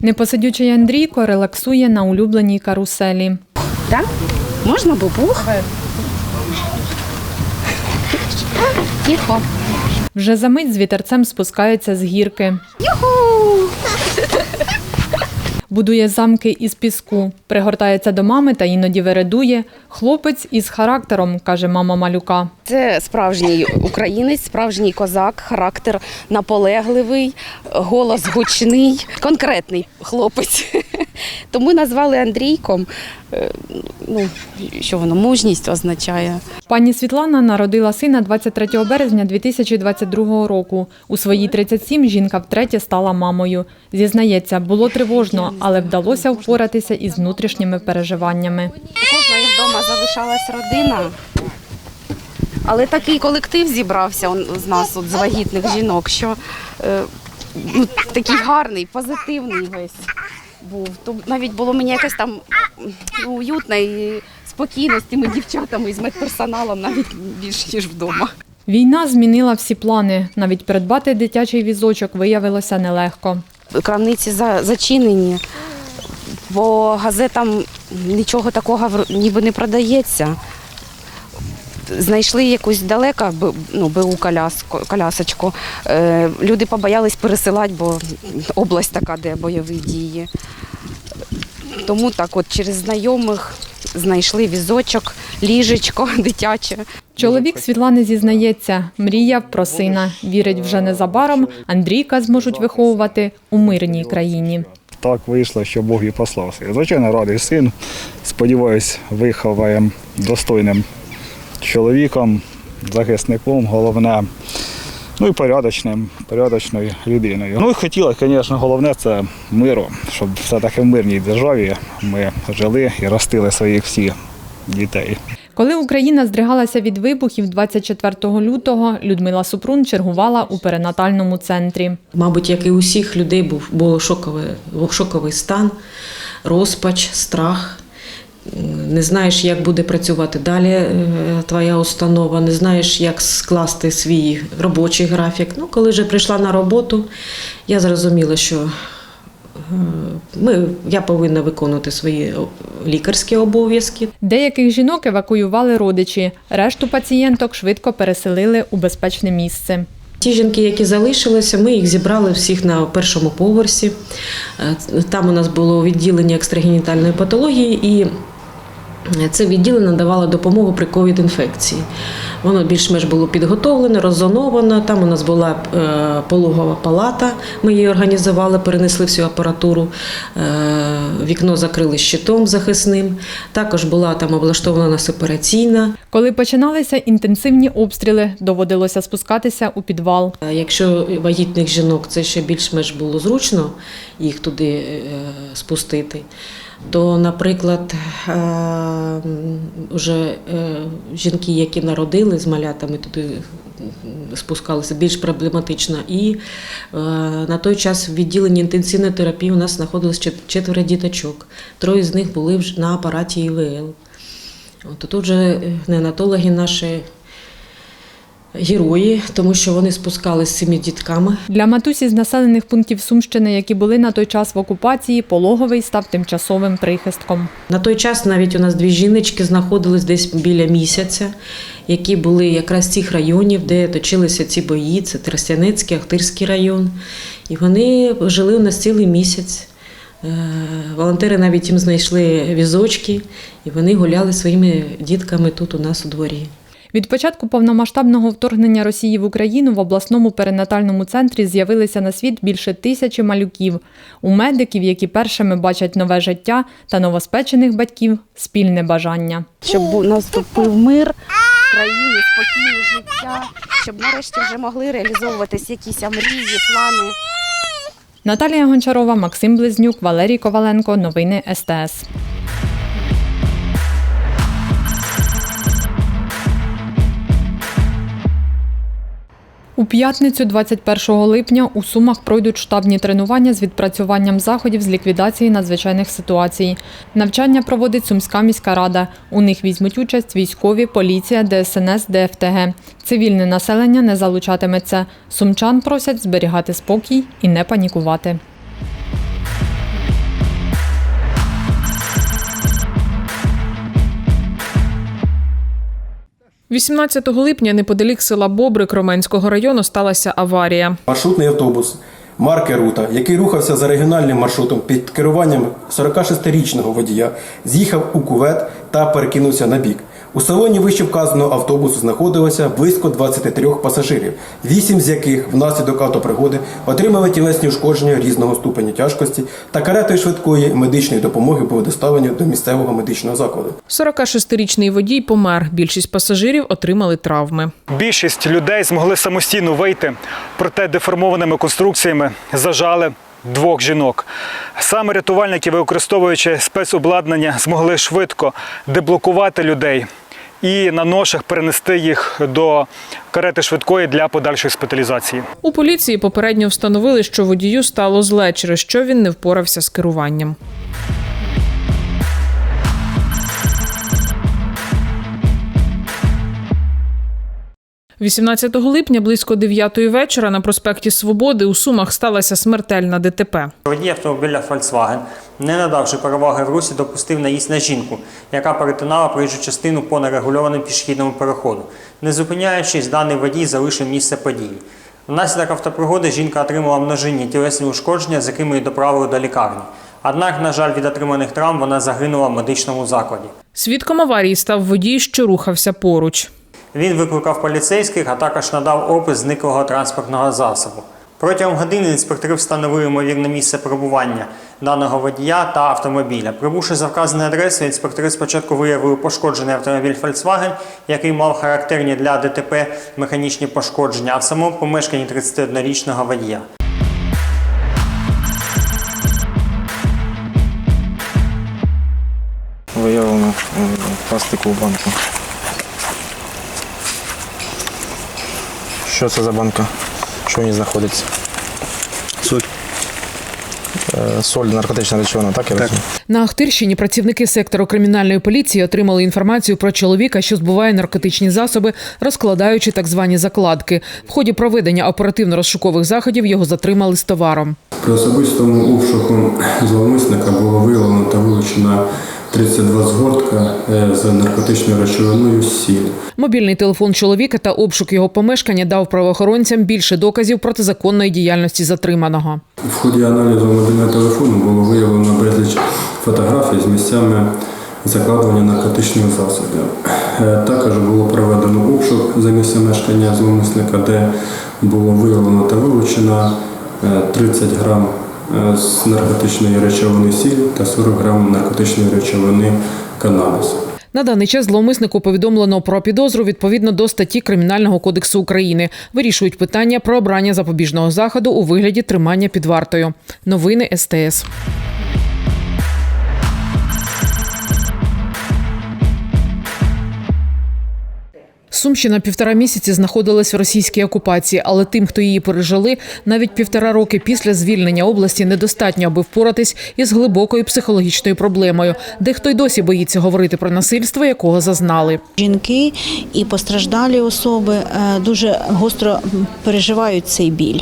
Непосидючий Андрійко релаксує на улюбленій каруселі. Так? Можна бубух? Тихо. Вже за мить з вітерцем спускається з гірки. Будує замки із піску, пригортається до мами та іноді вередує. Хлопець із характером, каже мама малюка. Це справжній українець, справжній козак, характер наполегливий, голос гучний, конкретний хлопець. Тому назвали Андрійком. Е, Ну, що воно мужність означає. Пані Світлана народила сина 23 березня 2022 року. У свої 37 жінка втретє стала мамою. Зізнається, було тривожно, але вдалося впоратися із внутрішніми переживаннями. У кожної вдома залишалась родина. Але такий колектив зібрався з нас, от, з вагітних жінок, що е, ну, такий гарний, позитивний весь був. То навіть було мені якось там ну, уютно і спокійно з тими дівчатами і з медперсоналом навіть більше, ніж вдома. Війна змінила всі плани. Навіть придбати дитячий візочок виявилося нелегко. Крамниці за, зачинені, бо газетам нічого такого ніби не продається. Знайшли якусь далеко б- ну, БУ коляску, колясочку. Е, люди побоялись пересилати, бо область така, де бойові дії. Тому так от через знайомих знайшли візочок, ліжечко дитяче. Чоловік Світлани зізнається, мріяв про сина. Вірить, вже незабаром Андрійка зможуть виховувати у мирній країні. Так вийшло, що Бог і послав. Звичайно, радий син. Сподіваюсь, виховаємо достойним чоловіком, захисником, головне. Ну і порядочним, порядочною людиною. Ну і хотілося, звісно, головне це миру, щоб все-таки в мирній державі ми жили і ростили своїх всіх дітей. Коли Україна здригалася від вибухів 24 лютого, Людмила Супрун чергувала у перинатальному центрі. Мабуть, як і у всіх людей був було шоковий, шоковий стан, розпач, страх. Не знаєш, як буде працювати далі е, твоя установа, не знаєш, як скласти свій робочий графік. Ну, коли вже прийшла на роботу, я зрозуміла, що е, ми, я повинна виконувати свої лікарські обов'язки. Деяких жінок евакуювали родичі, решту пацієнток швидко переселили у безпечне місце. Ті жінки, які залишилися, ми їх зібрали всіх на першому поверсі. Е, Там у нас було відділення екстрагенітальної патології, і це відділення надавало допомогу при ковід-інфекції. Воно більш-менш було підготовлене, роззоновано. Там у нас була е, пологова палата. Ми її організували, перенесли всю апаратуру. Е, Вікно закрили щитом захисним. Також була там облаштована операційна. Коли починалися інтенсивні обстріли, доводилося спускатися у підвал. Е, Якщо вагітних жінок це ще більш-менш було зручно їх туди спустити, то, наприклад, е, вже е, жінки, які народили з малятами, туди спускалися більш проблематично. І е, на той час в відділенні інтенсивної терапії у нас знаходилось четверо діточок. Троє з них були на апараті ІВЛ. От тут вже неонатологи наші герої, тому що вони спускались з цими дітками. Для матусі з населених пунктів Сумщини, які були на той час в окупації, пологовий став тимчасовим прихистком. На той час навіть у нас дві жіночки знаходились десь біля місяця, які були якраз з цих районів, де точилися ці бої. Це Тростянецький, Ахтирський район. І вони жили у нас цілий місяць. Е, Волонтери навіть їм знайшли візочки, і вони гуляли своїми дітками тут у нас у дворі. Від початку повномасштабного вторгнення Росії в Україну в обласному перинатальному центрі з'явилися на світ більше тисячі малюків. У медиків, які першими бачать нове життя, та новоспечених батьків спільне бажання. Щоб наступив мир в країні, спокійне життя, щоб нарешті вже могли реалізовуватись якісь мрії, плани. Наталія Гончарова, Максим Близнюк, Валерій Коваленко. Новини СТС. У п'ятницю, 21 липня, у Сумах пройдуть штабні тренування з відпрацюванням заходів з ліквідації надзвичайних ситуацій. Навчання проводить Сумська міська рада. У них візьмуть участь військові, поліція, ДСНС, ДФТГ. Цивільне населення не залучатиметься. Сумчан просять зберігати спокій і не панікувати. 18 липня неподалік села Бобри Кроменського району сталася аварія. Маршрутний автобус марки Рута, який рухався за регіональним маршрутом під керуванням 46-річного водія, з'їхав у кувет та перекинувся на бік. У салоні вище вказаного автобусу знаходилося близько 23 пасажирів, вісім з яких внаслідок автопригоди отримали тілесні ушкодження різного ступеня тяжкості та каретою швидкої медичної допомоги були доставлені до місцевого медичного закладу. 46-річний водій помер. Більшість пасажирів отримали травми. Більшість людей змогли самостійно вийти, проте деформованими конструкціями зажали двох жінок. Саме рятувальники, використовуючи спецобладнання, змогли швидко деблокувати людей і на ношах перенести їх до карети швидкої для подальшої госпіталізації. У поліції попередньо встановили, що водію стало зле, через що він не впорався з керуванням. – 18 липня близько 9 вечора на проспекті Свободи у Сумах сталася смертельна ДТП. Водій автомобіля Volkswagen, не надавши переваги в русі, допустив наїзд на жінку, яка перетинала проїжджу частину по нерегульованому пішохідному переходу. Не зупиняючись, даний водій залишив місце події. Внаслідок автопригоди жінка отримала множинні тілесні ушкодження, з якими її доправили до лікарні. Однак, на жаль, від отриманих травм вона загинула в медичному закладі. Свідком аварії став водій, що рухався поруч. Він викликав поліцейських, а також надав опис зниклого транспортного засобу. Протягом години інспектори встановили ймовірне місце перебування даного водія та автомобіля. Прибувши за вказаною адресою, інспектори спочатку виявили пошкоджений автомобіль Volkswagen, який мав характерні для ДТП механічні пошкодження, а в самому помешканні 31-річного водія. Виявлено пластикову банку. Що це за банка? Що в ній знаходиться? Соль. Е, Соль, наркотична речовина, так я розумію? На Ахтирщині працівники сектору кримінальної поліції отримали інформацію про чоловіка, що збуває наркотичні засоби, розкладаючи так звані закладки. В ході проведення оперативно-розшукових заходів його затримали з товаром. При особистому обшуку зловмисника було виявлено та вилучена 32 згортка е, з наркотичною речовиною сіль. Мобільний телефон чоловіка та обшук його помешкання дав правоохоронцям більше доказів протизаконної діяльності затриманого. В ході аналізу мобільного телефону було виявлено безліч фотографій з місцями закладування наркотичних засобів. Е, Також було проведено обшук за місцем мешкання зловмисника, де було виявлено та вилучено е, 30 грам е, з наркотичної речовини сіль та 40 грам наркотичної речовини канабіс. На даний час зловмиснику повідомлено про підозру відповідно до статті Кримінального кодексу України. Вирішують питання про обрання запобіжного заходу у вигляді тримання під вартою. Новини СТС. Сумщина півтора місяці знаходилась в російській окупації, але тим, хто її пережили, навіть півтора роки після звільнення області недостатньо, аби впоратись із глибокою психологічною проблемою. Дехто й досі боїться говорити про насильство, якого зазнали. Жінки і постраждалі особи е, дуже гостро переживають цей біль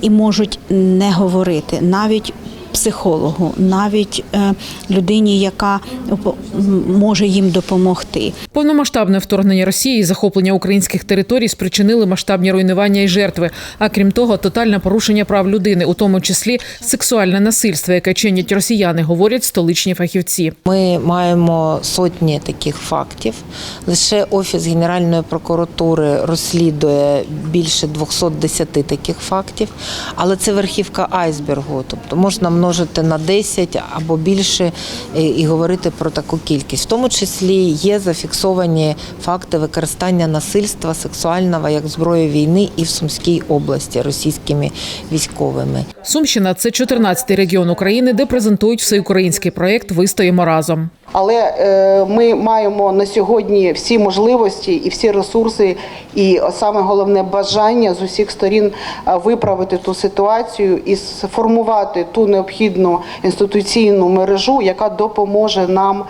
і можуть не говорити навіть психологу, навіть е, людині, яка може їм допомогти. Повномасштабне вторгнення Росії і захоплення українських територій спричинили масштабні руйнування і жертви. А крім того, тотальне порушення прав людини, у тому числі сексуальне насильство, яке чинять росіяни, говорять столичні фахівці. Ми маємо сотні таких фактів. Лише офіс Генеральної прокуратури розслідує більше 210 таких фактів, але це верхівка айсбергу, тобто можна множити на 10 або більше і- і говорити про таку кількість. В тому числі є зафіксовані факти використання насильства сексуального як зброї війни і в Сумській області російськими військовими. Сумщина це 14-й регіон України, де презентують всеукраїнський проєкт Вистоїмо разом. Але е, ми маємо на сьогодні всі можливості і всі ресурси, і саме головне бажання з усіх сторін е, виправити ту ситуацію і сформувати ту необхідну інституційну мережу, яка допоможе нам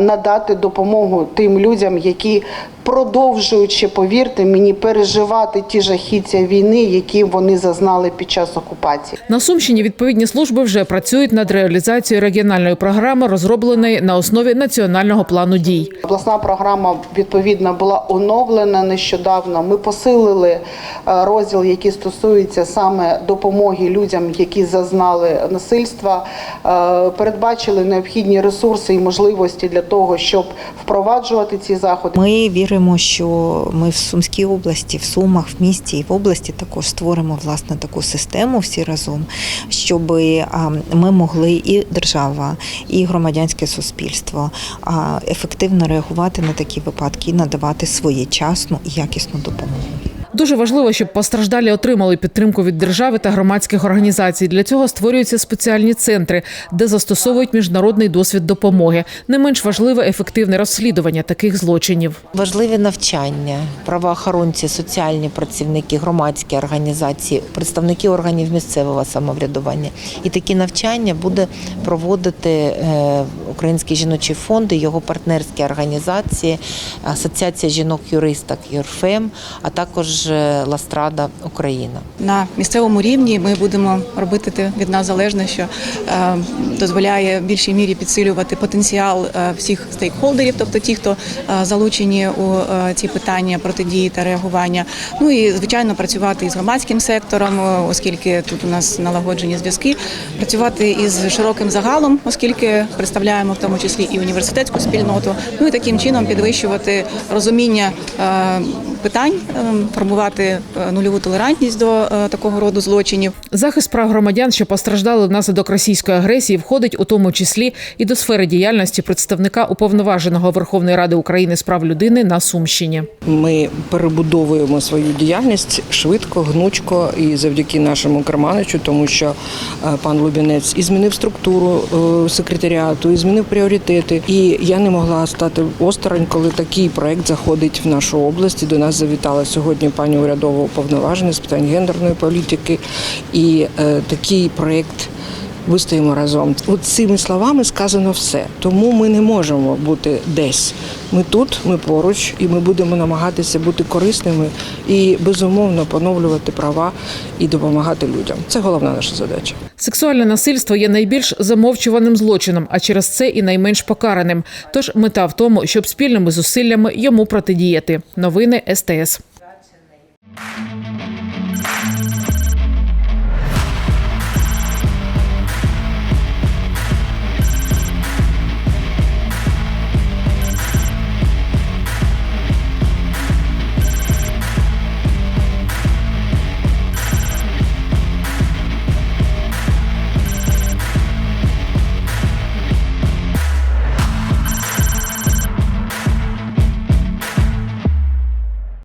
надати допомогу тим людям, які продовжуючи, повірте мені, переживати ті жахіття війни, які вони зазнали під час окупації. На Сумщині відповідні служби вже працюють над реалізацією регіональної програми, розробленої на основі національного плану дій. Обласна програма відповідно була оновлена нещодавно. Ми посилили е, розділ, який стосується саме допомоги людям, які зазнали насильства. Е, Передбачили необхідні ресурси і можливості для того, щоб впроваджувати ці заходи. Ми віримо, що ми в Сумській області, в Сумах, в місті і в області також створимо власне таку систему всі разом, щоб ми могли і держава, і громадянське суспільство ефективно реагувати на такі випадки і надавати своєчасну і якісну допомогу. Дуже важливо, щоб постраждалі отримали підтримку від держави та громадських організацій. Для цього створюються спеціальні центри, де застосовують міжнародний досвід допомоги. Не менш важливе ефективне розслідування таких злочинів. Важливі навчання, правоохоронці, соціальні працівники, громадські організації, представники органів місцевого самоврядування. І такі навчання буде проводити е, Український жіночий фонд його партнерські організації, Асоціація жінок-юристок ЮРФЕМ, а також е, Ластрада Україна. На місцевому рівні ми будемо робити те від нас залежне, що е, дозволяє в більшій мірі підсилювати потенціал е, всіх стейкхолдерів, тобто ті, хто залучені у ці питання протидії та реагування. Ну і звичайно працювати із громадським сектором, оскільки тут у нас налагоджені зв'язки, працювати із широким загалом, оскільки представляємо в тому числі і університетську спільноту. Ну і таким чином підвищувати розуміння питань, е, формувати е, нульову толерантність до е, такого роду злочинів. Захист прав громадян, що постраждали внаслідок російської агресії, входить у тому числі і до сфери діяльності представника уповноваженого Верховної Ради України з прав людини на Сумщині. Ми перебудовуємо свою діяльність швидко, гнучко і завдяки нашому керманичу, тому що е, пан Лубінець і змінив структуру секретаріату, і змінив пріоритети. І я не могла стати осторонь, коли такий проект заходить в нашу область. І до нас завітала сьогодні пані урядова уповноважена з питань гендерної політики. І е, такий проект. Вистоїмо разом. От цими словами сказано все. Тому ми не можемо бути десь. Ми тут, ми поруч, і ми будемо намагатися бути корисними і безумовно поновлювати права і допомагати людям. Це головна наша задача. Сексуальне насильство є найбільш замовчуваним злочином, а через це і найменш покараним. Тож мета в тому, щоб спільними зусиллями йому протидіяти. Новини СТС.